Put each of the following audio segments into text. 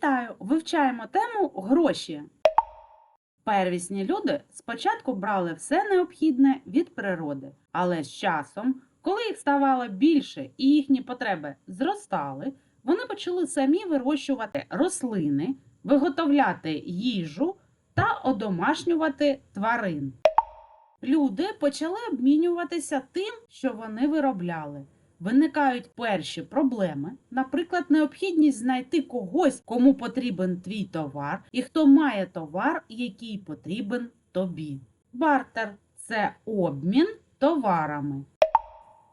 Вітаю! Вивчаємо тему гроші. Первісні люди спочатку брали все необхідне від природи, але з часом, коли їх ставало більше і їхні потреби зростали, вони почали самі вирощувати рослини, виготовляти їжу та одомашнювати тварин. Люди почали обмінюватися тим, що вони виробляли. Виникають перші проблеми, наприклад, необхідність знайти когось, кому потрібен твій товар, і хто має товар, який потрібен тобі. Бартер це обмін товарами.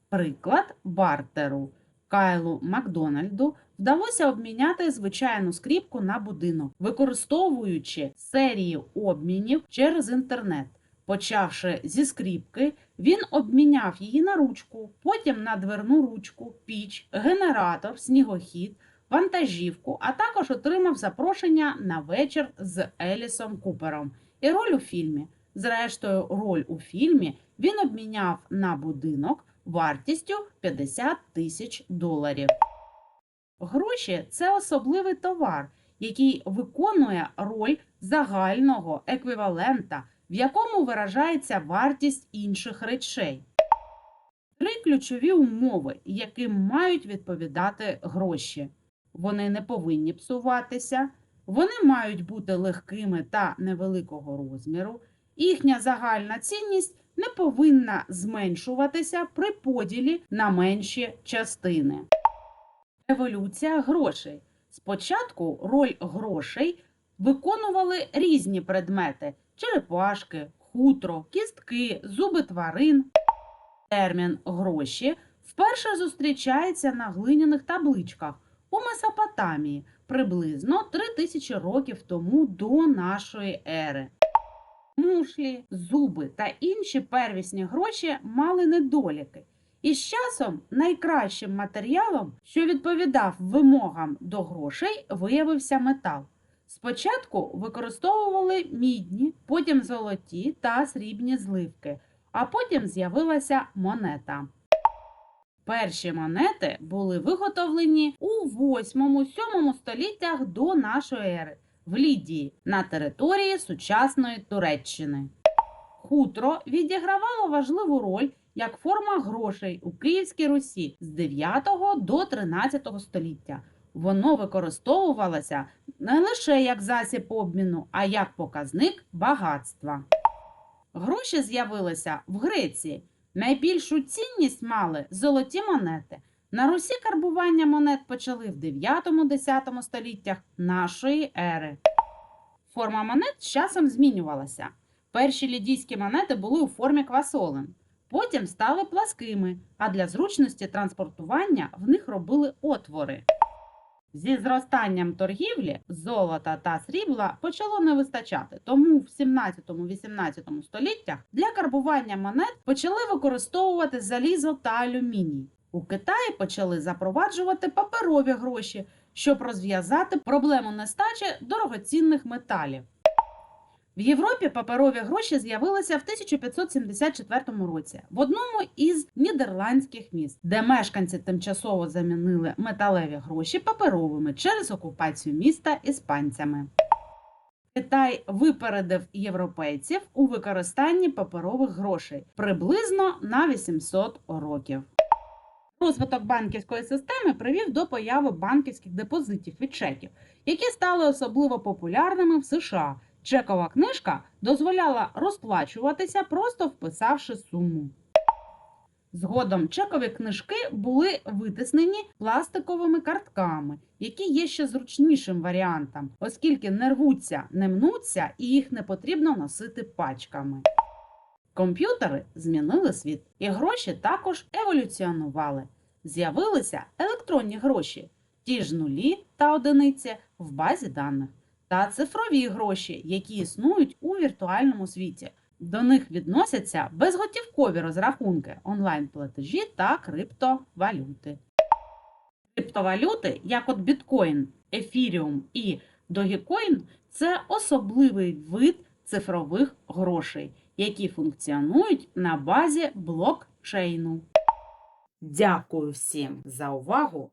Приклад бартеру. Кайлу Макдональду вдалося обміняти звичайну скріпку на будинок, використовуючи серії обмінів через інтернет. Почавши зі скріпки, він обміняв її на ручку, потім на дверну ручку, піч, генератор, снігохід, вантажівку, а також отримав запрошення на вечір з Елісом Купером і роль у фільмі. Зрештою, роль у фільмі він обміняв на будинок вартістю 50 тисяч доларів. Гроші це особливий товар, який виконує роль загального еквівалента в якому виражається вартість інших речей. Три ключові умови, яким мають відповідати гроші. Вони не повинні псуватися, вони мають бути легкими та невеликого розміру, їхня загальна цінність не повинна зменшуватися при поділі на менші частини. Еволюція грошей. Спочатку роль грошей виконували різні предмети черепашки, хутро, кістки, зуби тварин. Термін гроші вперше зустрічається на глиняних табличках у Месопотамії приблизно 3000 років тому до нашої ери. Мушлі, зуби та інші первісні гроші мали недоліки. І з часом найкращим матеріалом, що відповідав вимогам до грошей, виявився метал. Спочатку використовували мідні, потім золоті та срібні зливки, а потім з'явилася монета. Перші монети були виготовлені у 8-7 століттях до нашої ери в Лідії на території сучасної Туреччини. Хутро відігравало важливу роль як форма грошей у Київській Русі з 9 до 13 століття. Воно використовувалося не лише як засіб обміну, а як показник багатства. Гроші з'явилися в Греції. Найбільшу цінність мали золоті монети. На Русі карбування монет почали в 9-10 століттях нашої ери. Форма монет з часом змінювалася. Перші лідійські монети були у формі квасолин, потім стали пласкими, а для зручності транспортування в них робили отвори. Зі зростанням торгівлі золота та срібла почало не вистачати, тому в 17-18 століттях для карбування монет почали використовувати залізо та алюміній. У Китаї почали запроваджувати паперові гроші, щоб розв'язати проблему нестачі дорогоцінних металів. В Європі паперові гроші з'явилися в 1574 році в одному із нідерландських міст, де мешканці тимчасово замінили металеві гроші паперовими через окупацію міста іспанцями. Китай випередив європейців у використанні паперових грошей приблизно на 800 років. Розвиток банківської системи привів до появи банківських депозитів від чеків, які стали особливо популярними в США. Чекова книжка дозволяла розплачуватися, просто вписавши суму. Згодом чекові книжки були витиснені пластиковими картками, які є ще зручнішим варіантом, оскільки не рвуться, не мнуться і їх не потрібно носити пачками. Комп'ютери змінили світ, і гроші також еволюціонували. З'явилися електронні гроші, ті ж нулі та одиниці в базі даних та цифрові гроші, які існують у віртуальному світі. До них відносяться безготівкові розрахунки, онлайн-платежі та криптовалюти. Криптовалюти, як от біткоін, ефіріум і Dogecoin – це особливий вид цифрових грошей, які функціонують на базі блокчейну. Дякую всім за увагу!